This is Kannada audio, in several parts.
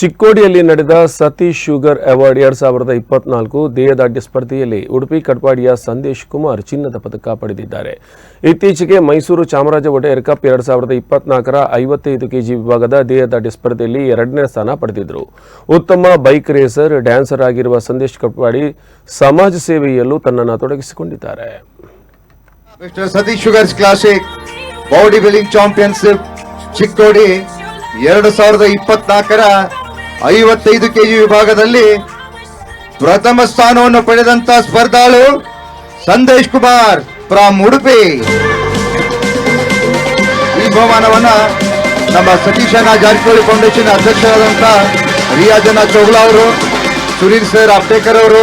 ಚಿಕ್ಕೋಡಿಯಲ್ಲಿ ನಡೆದ ಸತೀಶ್ ಶುಗರ್ ಅವಾರ್ಡ್ ಎರಡ್ ಸಾವಿರದ ಇಪ್ಪತ್ನಾಲ್ಕು ದೇಹದಾಢ್ಯ ಸ್ಪರ್ಧೆಯಲ್ಲಿ ಉಡುಪಿ ಕಟ್ಪಾಡಿಯ ಸಂದೇಶ್ ಕುಮಾರ್ ಚಿನ್ನದ ಪದಕ ಪಡೆದಿದ್ದಾರೆ. ಇತ್ತೀಚೆಗೆ ಮೈಸೂರು ಚಾಮರಾಜ ಒಡೆಯರ್ ಕಪ್ ಎರಡ್ ಸಾವಿರದ ಇಪ್ಪತ್ನಾಲ್ಕರ ಐವತ್ತೈದು ಕೆಜಿ ವಿಭಾಗದ ದೇಹದಾಢ್ಯ ಸ್ಪರ್ಧೆಯಲ್ಲಿ ಎರಡನೇ ಸ್ಥಾನ ಪಡೆದಿದ್ದರು ಉತ್ತಮ ಬೈಕ್ ರೇಸರ್, ಡ್ಯಾನ್ಸರ್ ಆಗಿರುವ ಸಂದೇಶ್ ಕಟ್ಪಾಡಿ ಸಮಾಜ ಸೇವೆಯಲ್ಲೂ ತನ್ನನ್ನು ತೊಡಗಿಸಿಕೊಂಡಿದ್ದಾರೆ. Satish sugars classic body championship Chikkodi ಎರಡು ಸಾವಿರದ ಇಪ್ಪತ್ನಾಲ್ಕರ ಐವತ್ತೈದು ಕೆಜಿ ವಿಭಾಗದಲ್ಲಿ ಪ್ರಥಮ ಸ್ಥಾನವನ್ನು ಪಡೆದಂತ ಸ್ಪರ್ಧಾಳು ಸಂದೇಶ್ ಕುಮಾರ್ ಫ್ರಾಮ್ ಉಡುಪಿ. ಈ ಬಹುಮಾನವನ್ನ ನಮ್ಮ ಸತೀಶನ ಜಾರಕಿಹೊಳಿ ಫೌಂಡೇಶನ್ ಅಧ್ಯಕ್ಷರಾದಂತ ರಿಯಾಜನ ಚೌಗ್ಲಾ ಅವರು, ಸುನೀಲ್ ಸರ್ ಅಪ್ಟೇಕರ್ ಅವರು,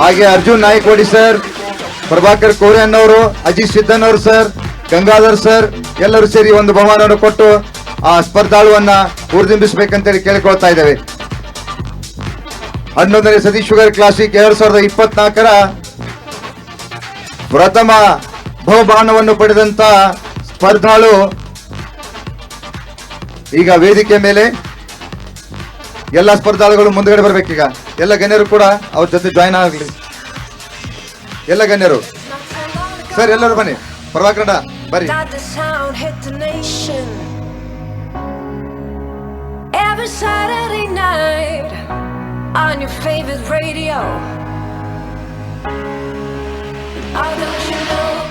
ಹಾಗೆ ಅರ್ಜುನ್ ನಾಯ್ಕೋಡಿ ಸರ್, ಪ್ರಭಾಕರ್ ಕೋರೆನ್ ಅವರು ಅಜಿತ್ ಸಿದ್ದನ್ ಅವರು ಸರ್, ಗಂಗಾಧರ್ ಸರ್, ಎಲ್ಲರೂ ಸೇರಿ ಒಂದು ಬಹುಮಾನವನ್ನು ಕೊಟ್ಟು ಆ ಸ್ಪರ್ಧಾಳುವನ್ನ ಹುರಿದುಂಬಿಸಬೇಕಂತೇಳಿ ಕೇಳಿಕೊಳ್ತಾ ಇದ್ದೇವೆ. ಹನ್ನೊಂದನೇ ಸತೀಶ್ ಶುಗರ್ ಕ್ಲಾಸಿಕ್ ಎರಡ್ ಸಾವಿರದ ಇಪ್ಪತ್ನಾಲ್ಕರ ಪ್ರಥಮ ಬಹುಮಾನವನ್ನು ಪಡೆದಂತ ಸ್ಪರ್ಧಾಳು ಈಗ ವೇದಿಕೆ ಮೇಲೆ ಎಲ್ಲ ಸ್ಪರ್ಧಾಳುಗಳು ಮುಂದಗಡೆ ಬರಬೇಕೀಗ. ಎಲ್ಲ ಗಣ್ಯರು ಕೂಡ ಅವ್ರ ಜೊತೆ ಜಾಯ್ನ್ ಆಗಲಿ. ಎಲ್ಲ ಗಣ್ಯರು. ಸರ್, ಎಲ್ಲರೂ ಬನ್ನಿ. ಪ್ರಭಾಕರಣ ಬರ್ರಿ Every Saturday night on your favorite radio.